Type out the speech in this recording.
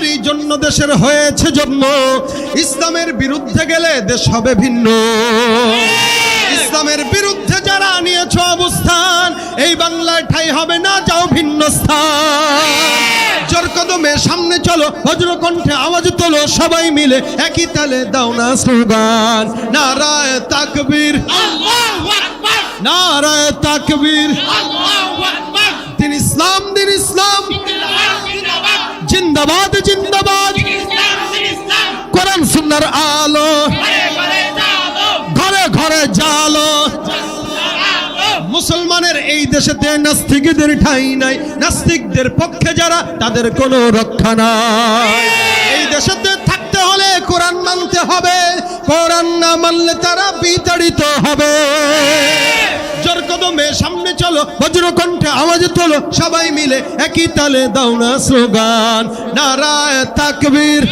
ইসলামের এই জন্য দেশের হয়েছে জন্ম ইসলামের বিরুদ্ধে গেলে দেশ হবে ভিন্ন। ইসলামের বিরুদ্ধে যারা নিয়েছ অবস্থান এই বাংলায় ঠাই হবে না যাও ভিন্ন স্থান। জোর কদমে সামনে চলো বজ্রকণ্ঠে আওয়াজ তোলো সবাই মিলে একই তালে দাও না স্লোগান। নারায় তাকবীর। নারায় তাকবীর। জিন্দাবাদ জিন্দাবাদ। কোরআন সুন্নার আলো। ঘরে ঘরে জালো। মুসলমানের এই দেশেতে নাস্তিকদের ঠাই নাই। নাস্তিকদের পক্ষে যারা, তাদের কোনো রক্ষা নাই। এই দেশেতে থাকতে হলে কোরআন মানতে হবে। কোরআন না মানলে তারা বিতাড়িত হবে। কদমে চলো বজ্রকণ্ঠে আওয়াজ তোলো সবাই মিলে একই তালে দাও না স্লোগান। নারায় তাকবীর।